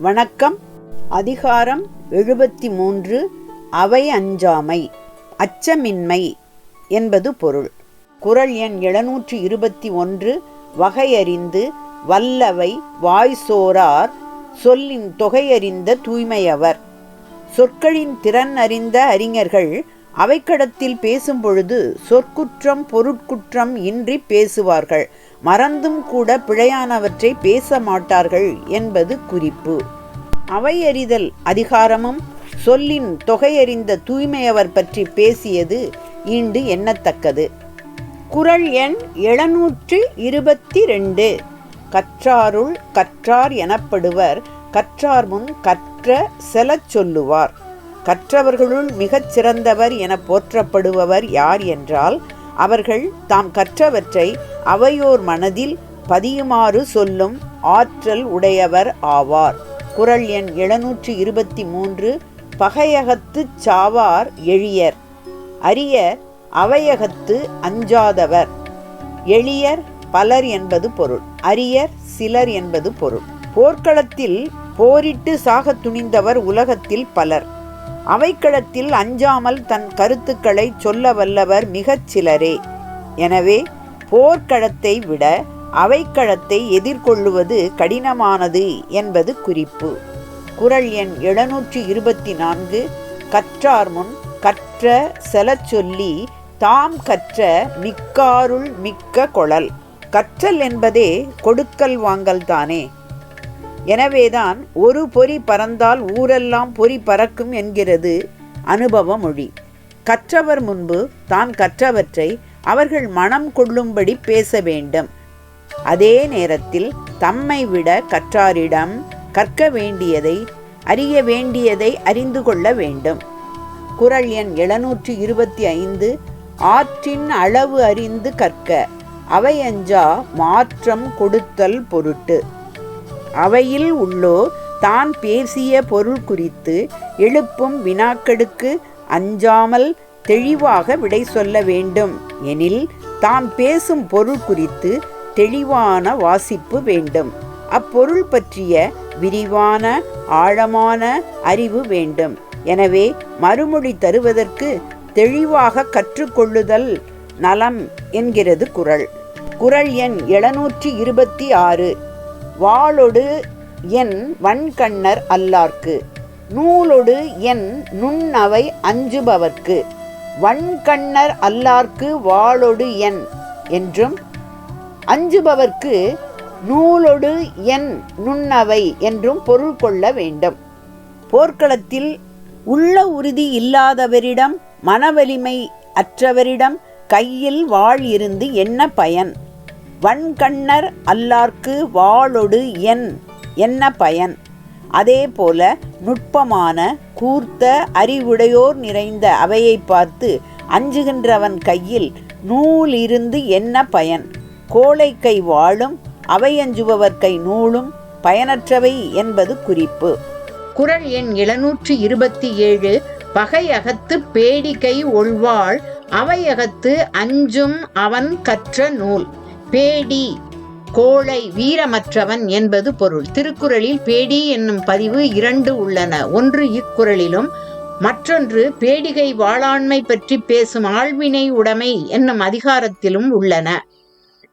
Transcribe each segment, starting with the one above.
வணக்கம். அதிகாரம் எழுபத்தி மூன்று அவை அஞ்சாமை அச்சமின்மை என்பது பொருள். குறள் எண் எழுநூற்றி இருபத்தி ஒன்று வகையறிந்து வல்லவை வாய்சோரார் சொல்லின் தொகையறிந்த தூய்மையவர். சொற்களின் திறன் அறிந்த அறிஞர்கள் அவைக்கடத்தில் பேசும்பொழுது சொற்குற்றம் பொருட்குற்றம் இன்றி பேசுவார்கள். மறந்தும் கூட பிழையானவற்றை பேச மாட்டார்கள் என்பது குறிப்பு. அவையறிதல் அதிகாரமும் சொல்லின் தொகையறிந்த தூய்மையவர் பற்றி பேசியது ஈண்டு எண்ணத்தக்கது. குறள் எண் எழுநூற்று இருபத்தி ரெண்டு கற்றாருள் கற்றார் எனப்படுவர். கற்றார் முன் கற்ற செலச் சொல்லுவார். கற்றவர்களுள் மிகச் சிறந்தவர் என போற்றப்படுபவர் யார் என்றால் அவர்கள் தாம் கற்றவற்றை அவையோர் மனதில் பதியுமாறு சொல்லும் ஆற்றல் உடையவர் ஆவார். குறள் எண் எழுநூற்றி இருபத்தி மூன்று பகையகத்துச் சாவார் எளியர் அரியர் அவையகத்து அஞ்சாதவர். எளியர் பலர் என்பது பொருள் அரியர் சிலர் என்பது பொருள். போர்க்களத்தில் போரிட்டு சாகத் துணிந்தவர் உலகத்தில் பலர். அவைக்களத்தில் அஞ்சாமல் தன் கருத்துக்களை சொல்ல வல்லவர் மிகச் சிலரே. எனவே போர்க்களத்தை விட அவைக்களத்தை எதிர்கொள்ளுவது கடினமானது என்பது குறிப்பு. குறள் எண் எழுநூற்றி இருபத்தி நான்கு கற்றார் முன் கற்ற செலச் சொல்லி தாம் கற்ற மிக்காருள் மிக்க கொளல் கற்றல் என்பதே கொடுக்கல் வாங்கல் தானே. எனவேதான் ஒரு பொறி பறந்தால் ஊரெல்லாம் பொறி பறக்கும் என்கிறது அனுபவ மொழி கற்றவர் முன்பு தான் கற்றவற்றை அவர்கள் மனம் கொள்ளும்படி பேச வேண்டும். அதே நேரத்தில் தம்மை விட கற்றாரிடம் கற்க வேண்டியதை அறிய வேண்டியதை அறிந்து கொள்ள வேண்டும். குரல் எண் எழுநூற்றி இருபத்தி ஐந்து ஆற்றின் அளவு அறிந்து கற்க. அவையஞ்சா மாற்றம் கொடுத்தல் பொருட்டு. அவையில் உள்ளோர் தான் பேசிய பொருள் குறித்து எழுப்பும் வினாக்களுக்கு அஞ்சாமல் தெளிவாக விடை சொல்ல வேண்டும். எனில் தாம் பேசும் பொருள் குறித்து தெளிவான வாசிப்பு வேண்டும். அப்பொருள் பற்றிய விரிவான ஆழமான அறிவு வேண்டும். எனவே மறுமொழி தருவதற்கு தெளிவாக கற்றுக்கொள்ளுதல் நலம் என்கிறது குறள் குறள் எண் எழுநூற்றி இருபத்தி ஆறு. வாளொடு என் வன்கண்ணர் அல்லார்க்கு. நூலொடு என் நுண்ணவை அஞ்சுபவர்க்கு. வன்கண்ணர் அல்லார்க்கு வாளொடு என் என்றும் அஞ்சுபவர்க்கு நூலொடு என் நுண்ணவை என்றும் பொருள் கொள்ள வேண்டும். போர்க்களத்தில் உள்ள உறுதி இல்லாதவரிடம் மனவலிமை அற்றவரிடம் கையில் வாழ் இருந்து என்ன பயன்? வன்கண்ணர் அல்லார்க்கு வாளொடு என் என்ன பயன்? அதே போல நுட்பமான கூர்த்த அறிவுடையோர் நிறைந்த அவையை பார்த்து அஞ்சுகின்றவன் கையில் நூல் இருந்து என்ன பயன்? கோழை கை வாழும் அவையஞ்சுபவர் கை நூலும் பயனற்றவை என்பது குறிப்பு. குறள் எண் எழுநூற்றி இருபத்தி ஏழு பகையகத்து பேடிகை ஒழ்வாள் அவையகத்து அஞ்சும் அவன் கற்ற நூல். பேடி கோழை வீரமற்றவன் என்பது பொருள். திருக்குறளில் பேடி என்னும் பதிவு இரண்டு உள்ளன. ஒன்று இக்குறளிலும் மற்றொன்று பேடிகை வாளாண்மை பற்றி பேசும் ஆழ்வினை உடைமை என்னும் அதிகாரத்திலும் உள்ளன.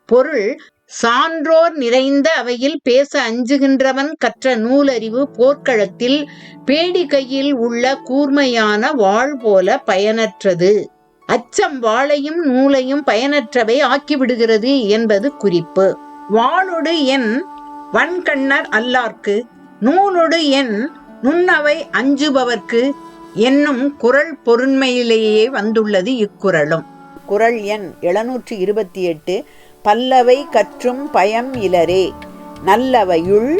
பொருள் சான்றோர் நிறைந்த அவையில் பேச அஞ்சுகின்றவன் கற்ற நூலறிவு போர்க்களத்தில் பேடிகையில் உள்ள கூர்மையான வாழ் போல பயனற்றது. அச்சம் வாளையும் நூலையும் பயனற்றவை ஆக்கிவிடுகிறது என்பது குறிப்பு. வாளொடு என் வன்கண்ணர் அல்லார்க்கு நூலொடு என் நுண்ணவை அஞ்சுபவர்க்கு என்னும் குரல் பொருண்மையிலேயே வந்துள்ளது இக்குறளும். குரல் எண் எழுநூற்றி இருபத்தி எட்டு பல்லவை கற்றும் பயம் இலரே நல்லவையுள்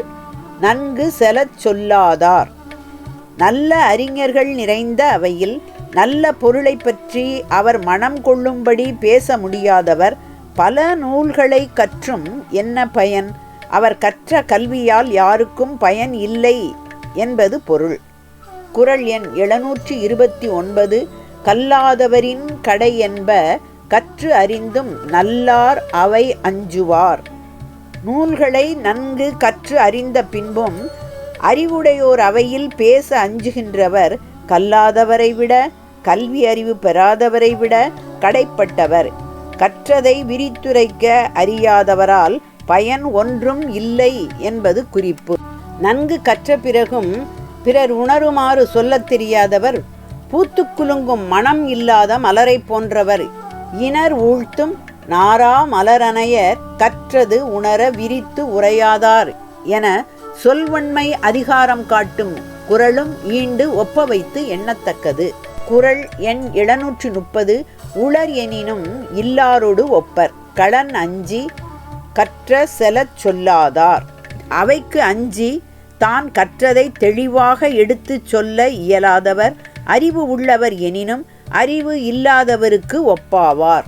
நன்கு செலச் சொல்லாதார். நல்ல அறிஞர்கள் நிறைந்த அவையில் நல்ல பொருளை பற்றி அவர் மனம் கொள்ளும்படி பேச முடியாதவர் பல நூல்களை கற்றும் என்ன பயன்? அவர் கற்ற கல்வியால் யாருக்கும் பயன் இல்லை என்பது பொருள். குறள் எண் எழுநூற்றி இருபத்தி ஒன்பது கல்லாதவரின் கடை என்ப கற்று அறிந்தும் நல்லார் அவை அஞ்சுவார். நூல்களை நன்கு கற்று அறிந்த பின்பும் அறிவுடையோர் அவையில் பேச அஞ்சுகின்றவர் கல்லாதவரை விட கல்வி அறிவு பெறாதவரை விட கடைப்பட்டவர். கற்றதை விரித்துரைக்க அறியாதவரால் பயன் ஒன்றும் இல்லை என்பது குறிப்பு. நன்கு கற்ற பிறகும் பிறர் உணருமாறு சொல்லத் தெரியாதவர் பூத்துக்குலுங்கும் மனம் இல்லாத மலரை போன்றவர். இனர் ஊழ்த்தும் நாரா மலரணையர் கற்றது உணர விரித்து உரையாதார் என சொல்வன்மை அதிகாரம் காட்டும் குரலும் ஈண்டு ஒப்ப வைத்து எண்ணத்தக்கது. குரல் எண் எழுநூற்றி முப்பது உளர் எனினும் இல்லாரோடு ஒப்பர். களன் அஞ்சி கற்ற செலச் சொல்லாதார். அவைக்கு அஞ்சி தான் கற்றதை தெளிவாக எடுத்துச் சொல்ல இயலாதவர் அறிவு உள்ளவர் எனினும் அறிவு இல்லாதவருக்கு ஒப்பாவார்.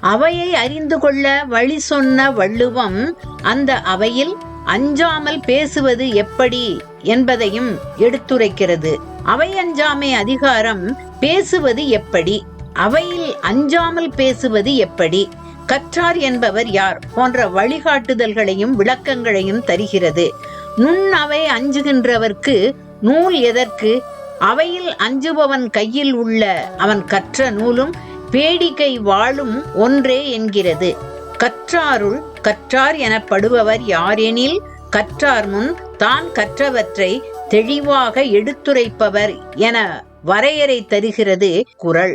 அவையை அறிந்து கொள்ள வழி சொன்ன வள்ளுவம் அந்த அவையில் அஞ்சாமல் பேசுவது எப்படி என்பதையும் எடுத்துரைக்கிறது. அவை அஞ்சாமை அதிகாரம் பேசுவது எப்படி? அவையில் அஞ்சாமல் பேசுவது எப்படி? கற்றார் என்பவர் யார்? போன்ற வழிகாட்டுதல்களையும் விளக்கங்களையும் தருகிறது. நுண் அவை அஞ்சுகின்றவர்க்கு நூல் எதற்கு? அவையில் அஞ்சுபவன் கையில் உள்ள அவன் கற்ற நூலும் பேடிக்கை வாழும் ஒன்றே என்கிறது. கற்றாருள் கற்றார் எனப்படுபவர் யாரெனில் கற்றார் முன் தான் கற்றவற்றை தெளிவாக எடுத்துரைப்பவர் என வரையறை தருகிறது குரல்